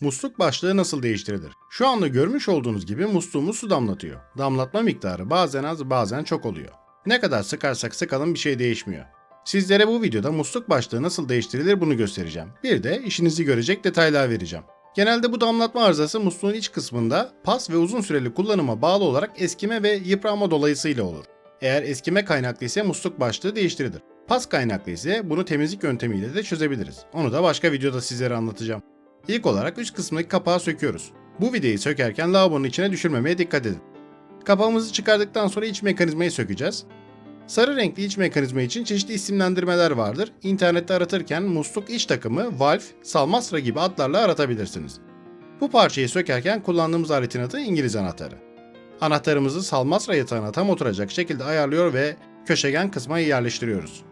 Musluk başlığı nasıl değiştirilir? Şu anda görmüş olduğunuz gibi musluğumuz su damlatıyor. Damlatma miktarı bazen az bazen çok oluyor. Ne kadar sıkarsak sıkalım bir şey değişmiyor. Sizlere bu videoda musluk başlığı nasıl değiştirilir bunu göstereceğim. Bir de işinizi görecek detaylar vereceğim. Genelde bu damlatma arızası musluğun iç kısmında pas ve uzun süreli kullanıma bağlı olarak eskime ve yıpranma dolayısıyla olur. Eğer eskime kaynaklı ise musluk başlığı değiştirilir. Pas kaynaklı ise bunu temizlik yöntemiyle de çözebiliriz. Onu da başka videoda sizlere anlatacağım. İlk olarak üst kısmındaki kapağı söküyoruz. Bu vidayı sökerken lavabonun içine düşürmemeye dikkat edin. Kapağımızı çıkardıktan sonra iç mekanizmayı sökeceğiz. Sarı renkli iç mekanizma için çeşitli isimlendirmeler vardır. İnternette aratırken musluk iç takımı, valve, salmastra gibi adlarla aratabilirsiniz. Bu parçayı sökerken kullandığımız aletin adı İngiliz anahtarı. Anahtarımızı salmastra yatağına tam oturacak şekilde ayarlıyor ve köşegen kısma yerleştiriyoruz.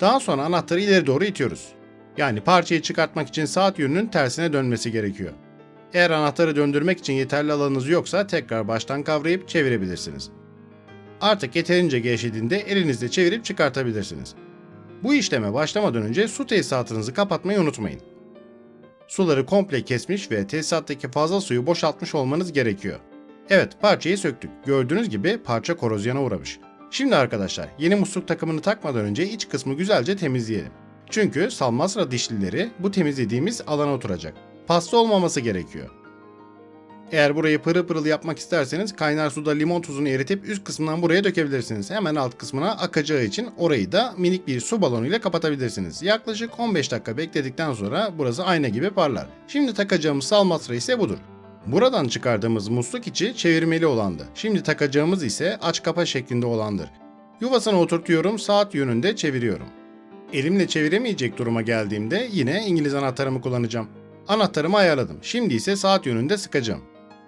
Daha sonra anahtarı ileri doğru itiyoruz. Yani parçayı çıkartmak için saat yönünün tersine dönmesi gerekiyor. Eğer anahtarı döndürmek için yeterli alanınız yoksa tekrar baştan kavrayıp çevirebilirsiniz. Artık yeterince gevşediğinde elinizle çevirip çıkartabilirsiniz. Bu işleme başlamadan önce su tesisatınızı kapatmayı unutmayın. Suları komple kesmiş ve tesisattaki fazla suyu boşaltmış olmanız gerekiyor. Evet parçayı söktük. Gördüğünüz gibi parça korozyona uğramış. Şimdi arkadaşlar yeni musluk takımını takmadan önce iç kısmı güzelce temizleyelim. Çünkü salmasra dişlileri bu temizlediğimiz alana oturacak. Pasta olmaması gerekiyor. Eğer burayı pırıl pırıl yapmak isterseniz kaynar suda limon tuzunu eritip üst kısmından buraya dökebilirsiniz. Hemen alt kısmına akacağı için orayı da minik bir su balonu ile kapatabilirsiniz. Yaklaşık 15 dakika bekledikten sonra burası ayna gibi parlar. Şimdi takacağımız salmasra ise budur. Buradan çıkardığımız musluk içi çevirmeli olandı. Şimdi takacağımız ise aç kapa şeklinde olandır. Yuvasına oturtuyorum, saat yönünde çeviriyorum. Elimle çeviremeyecek duruma geldiğimde yine İngiliz anahtarımı kullanacağım. Anahtarımı ayarladım. Şimdi ise saat yönünde sıkacağım.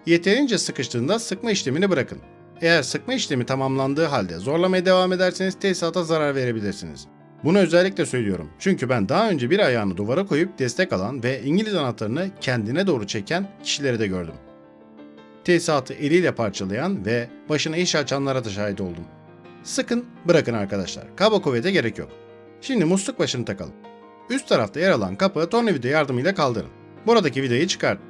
Yeterince sıkıştığında sıkma işlemini bırakın. Eğer sıkma işlemi tamamlandığı halde zorlamaya devam ederseniz tesisata zarar verebilirsiniz. Bunu özellikle söylüyorum. Çünkü ben daha önce bir ayağını duvara koyup destek alan ve İngiliz anahtarını kendine doğru çeken kişileri de gördüm. Tesisatı eliyle parçalayan ve başına iş açanlara da şahit oldum. Sıkın, bırakın arkadaşlar. Kaba kuvvete gerek yok. Şimdi musluk başını takalım. Üst tarafta yer alan kapağı tornavida yardımıyla kaldırın. Buradaki vidayı çıkartın.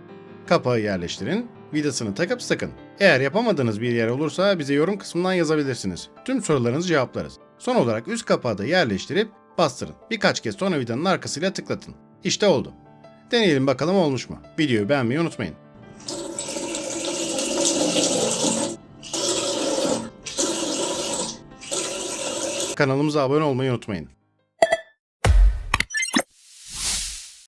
Kapağı yerleştirin, vidasını takıp sıkın. Eğer yapamadığınız bir yer olursa bize yorum kısmından yazabilirsiniz. Tüm sorularınızı cevaplarız. Son olarak üst kapağı da yerleştirip bastırın. Birkaç kez tornavidanın arkasıyla tıklatın. İşte oldu. Deneyelim bakalım olmuş mu? Videoyu beğenmeyi unutmayın. Kanalımıza abone olmayı unutmayın.